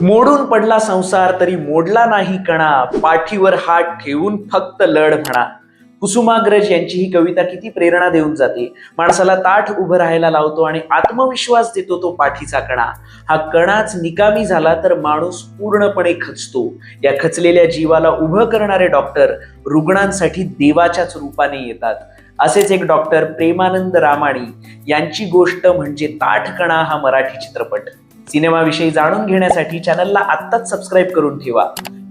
मोडून पडला संसार तरी मोडला नाही कणा. पाठीवर हात ठेवून फक्त लढ म्हणा. कुसुमाग्रज यांची ही कविता किती प्रेरणा देऊन जाते. माणसाला ताठ उभं राहायला लावतो आणि आत्मविश्वास देतो तो पाठीचा कणा. हा कणाच निकामी झाला तर माणूस पूर्णपणे खचतो. या खचलेल्या जीवाला उभं करणारे डॉक्टर रुग्णांसाठी देवाच्याच रूपाने येतात. असेच एक डॉक्टर प्रेमानंद रामाणी. यांची गोष्ट म्हणजे ताठकणा हा मराठी चित्रपट. सिनेमाविषयी जाणून घेण्यासाठी चॅनलला आत्ताच सबस्क्राईब करून ठेवा.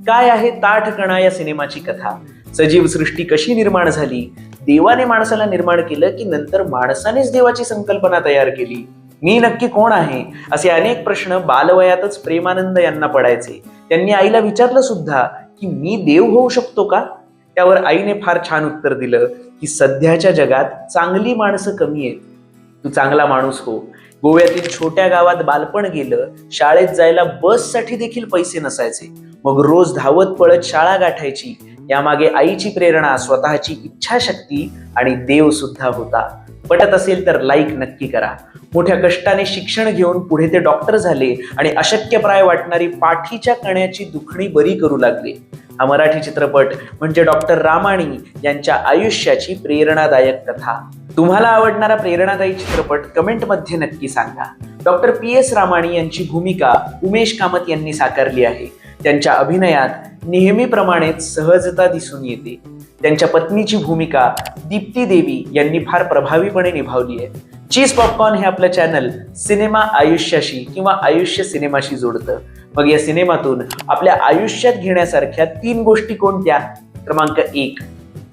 काय आहे ताठकणा या सिनेमाची कथा? सजीव सृष्टी कशी निर्माण झाली? देवाने माणसाला निर्माण केलं की नंतर माणसानेच देवाची संकल्पना तयार केली? मी नक्की कोण आहे? असे अनेक प्रश्न बालवयातच प्रेमानंद यांना पडायचे. त्यांनी आईला विचारलं सुद्धा की मी देव होऊ शकतो का? त्यावर आईने फार छान उत्तर दिलं की सध्याच्या जगात चांगली माणसं कमी आहेत. तू चांगला माणूस हो. गोव्यातील छोट्या गावात बालपण गेलं शाळेत जायला बससाठी देखील पैसे नसायचे. मग रोज धावत पळत शाळा गाठायची. यामागे आईची प्रेरणा स्वतःची इच्छाशक्ती आणि देव सुद्धा होता. पटत असेल तर लाईक नक्की करा. मोठ्या कष्टाने शिक्षण घेऊन पुढे ते डॉक्टर झाले आणि अशक्यप्राय वाटणारी पाठीच्या कण्याची दुखणी बरी करू लागले. हा मराठी चित्रपट म्हणजे डॉक्टर रामाणी यांच्या आयुष्याची प्रेरणादायक कथा. तुम्हाला आवडणारा प्रेरणादायी चित्रपट कमेंटमध्ये नक्की सांगा. डॉक्टर पी एस रामाणी यांची भूमिका उमेश कामत यांनी साकारली आहे. त्यांच्या अभिनयात नेहमीप्रमाणेच सहजता दिसून येते. त्यांच्या पत्नीची भूमिका दीप्ती देवी यांनी फार प्रभावीपणे निभावली आहे. चीज पॉपकॉर्न हे आपलं चॅनल सिनेमा आयुष्याशी किंवा आयुष्य सिनेमाशी जोडतं. मग या सिनेमातून आपल्या आयुष्यात घेण्यासारख्या तीन गोष्टी कोणत्या? क्रमांक एक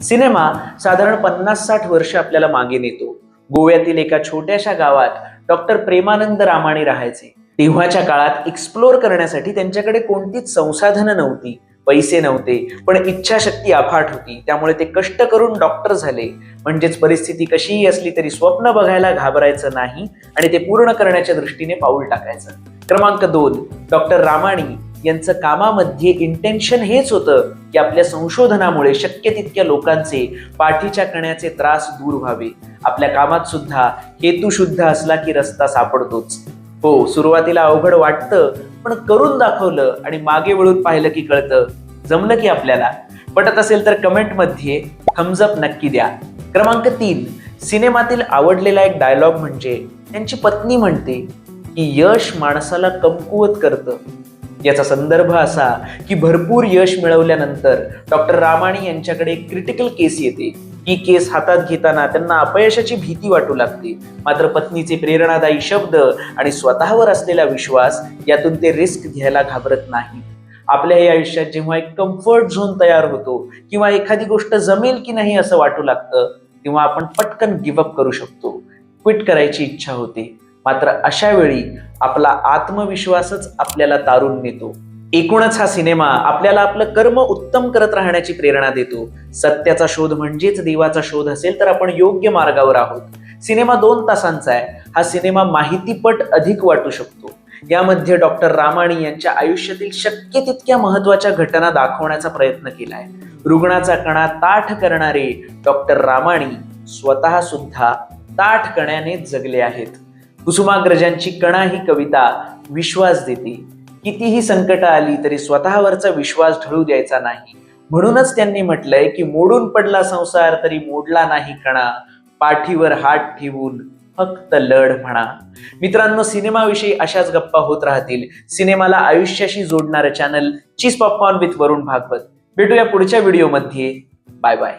सिनेमा साधारण पन्नास साठ वर्ष आपल्याला मागे नेतो. गोव्यातील एका छोट्याशा गावात डॉक्टर प्रेमानंद रामाणी राहायचे. तेव्हाच्या काळात एक्सप्लोअर करण्यासाठी त्यांच्याकडे कोणतीच संसाधनं नव्हती. पैसे नव्हते पण इच्छाशक्ती अफाट होती. त्यामुळे ते कष्ट करून डॉक्टर झाले. म्हणजेच परिस्थिती कशीही असली तरी स्वप्न बघायला घाबरायचं नाही आणि ते पूर्ण करण्याच्या दृष्टीने पाऊल टाकायचं. क्रमांक दोन डॉक्टर रामाणी यांचं कामामध्ये इंटेन्शन हेच होतं की आपल्या संशोधनामुळे शक्य तितक्या लोकांचे पाठीच्या कण्याचे त्रास दूर व्हावे. आपल्या कामात सुद्धा हेतू शुद्ध असला की रस्ता सापडतोच. हो सुरुवातीला अवघड वाटतं पण करून दाखवलं आणि मागे वळून पाहिलं की कळतं. जमलं की आपल्याला. पटत असेल तर कमेंटमध्ये थम्सअप नक्की द्या. क्रमांक तीन सिनेमातील आवडलेला एक डायलॉग म्हणजे त्यांची पत्नी म्हणते की यश माणसाला कमकुवत करतं. याचा संदर्भ असा की भरपूर यश मिळवल्यानंतर डॉक्टर रामाणी यांच्याकडे एक क्रिटिकल केस येते. ही केस हातात घेताना त्यांना अपयशाची भीती वाटू लागते. मात्र पत्नीचे प्रेरणादायी शब्द आणि स्वतःवर असलेला विश्वास यातून ते रिस्क घ्यायला घाबरत नाही या आयुष्यात जेव्हा एक कम्फर्ट झोन तयार होतो किंवा एखादी गोष्ट जमेल की नाही असं वाटू लागतं तेव्हा आपण पटकन गिवअप करू शकतो. क्विट करायची इच्छा होते. मात्र अशा वेळी आपला आत्मविश्वासच आपल्याला तारून नेतो. एकूणच हा सिनेमा आपल्याला आपलं कर्म उत्तम करत राहण्याची प्रेरणा देतो. सत्याचा शोध म्हणजेच देवाचा शोध असेल तर आपण योग्य मार्गावर आहोत. सिनेमा दोन तासांचा आहे. हा सिनेमा माहितीपट अधिक वाटू शकतो. यामध्ये डॉक्टर रामाणी यांच्या आयुष्यातील शक्य तितक्या महत्त्वाच्या घटना दाखवण्याचा प्रयत्न केलाय. रुग्णाचा कणा ताठ करणारे डॉक्टर रामाणी स्वतः सुद्धा ताठ कण्याने जगले आहेत. कुसुमाग्रजांची कणा ही कविता विश्वास देते. कितीही संकट आली तरी स्वतःवरचा विश्वास ढळू द्यायचा नाही. म्हणूनच त्यांनी म्हटलंय की मोडून पडला संसार तरी मोडला नाही कणा. पाठीवर हात ठेवून फक्त लढ म्हणा. मित्रांनो सिनेमाविषयी अशाच गप्पा होत राहतील. सिनेमाला आयुष्याशी जोडणारं channel cheese popcorn with Varun Bhagwat. भेटूया पुढच्या व्हिडिओमध्ये बाय बाय